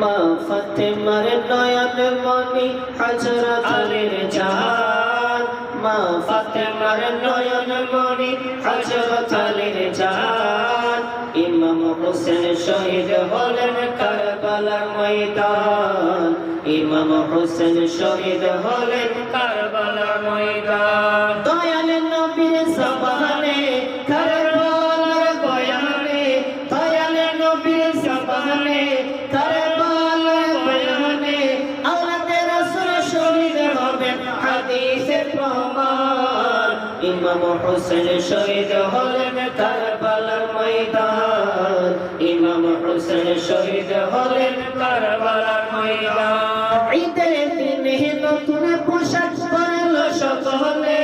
মা ফাতেমার নয়ন মনি হজরত আলীর জান। মা ফাতেমার নয়ন মনি হজরত আলীর জান। ইমাম হোসেন শহীদ হলেন কারবালার ময়দান। ইমাম হোসেন শহীদ হলেন কারবালার ময়দান। ইমাম হোসেন শহীদ হলেন কারবালার ময়দান। ইমাম হোসেন শহীদ হলেন কারবালার ময়দান। ঈদের দিনে নতুন পোশাক পরল সকলে।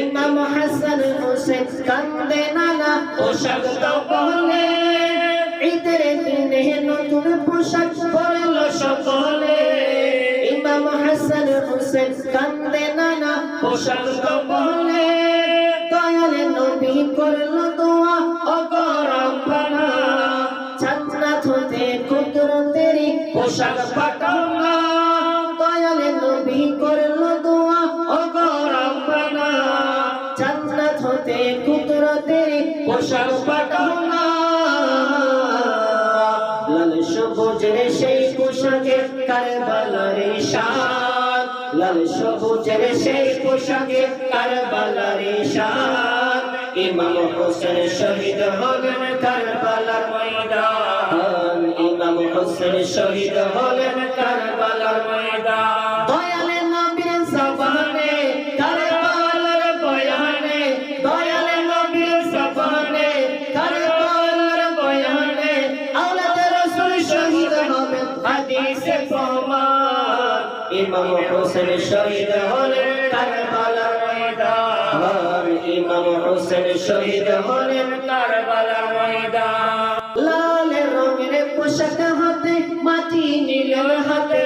ইমাম হাসান হোসেন কান্দে নানা পোশাক তো বলে ঈদের দিনে নতুন পোশাক হাসান কান্দে নানা পোশাক তো বলে, দয়াল নবী করল দোয়া অগরম্পানা জান্নাত হতে কুদরতেরি পোশাক পাঠানা দয়াল নবী করল দোয়া অগরম্পানা জান্নাত হতে কুদরতেরি পোশাক পাঠানা লাল সবুজের সেই পোশাকে কারবালার শান লাল সবুজের সেই পোশাকে কারবালার শান ইমাম হোসেন শহীদ হলেন কারবালার ময়দান। ইমাম হোসেন শহীদ হলেন কারবালার ময়দান। ইমাম হোসেন শহীদ হলেন কারবালার ময়দান। ইমাম হোসেন শহীদ হলেন কারবালার ময়দান। লাল রঙের পোশাক হাতে, মাটি নীলের হাতে।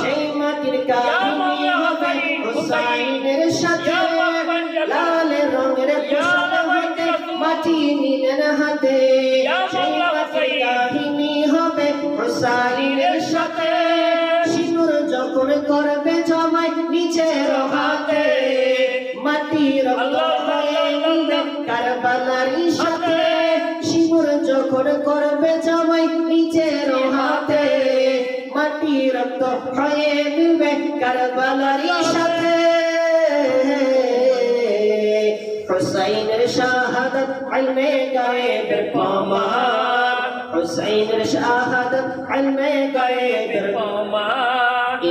সেই মাটির কাহিনী হবে হুসাইনের সাথে। লাল রঙের পোশাক হাতে, মাটি নীলের হাতে। সেই মাটির কাহিনী হবে যখন করবে জমাই নিচের হাতে। মাটির কারবালার সাথে। সিঁদুর যখন করবে জমাই নিচের হাতে। মাটি রক্ত হয়ে মিলবে কারবালার সাথে। হুসাইনের শাহাদাত ইলমে গায়েবের প্রমাণ। হুসাইনের শাহাদাত ইলমে গায়েবের প্রমাণ।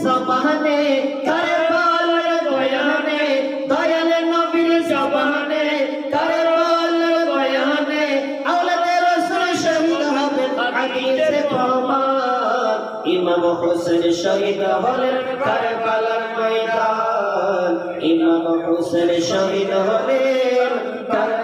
দয়াল নবীর জবানে বয়ানে, দয়াল নবীর জবানে কারবালার বয়ানে, আওলাদে রাসূল শহীদ হবেন হাদিসে প্রমাণ ইমাম হোসেন শহীদ হলেন কারবালার ময়দান। ইমাম হোসেন শহীদ হলেন কারবালার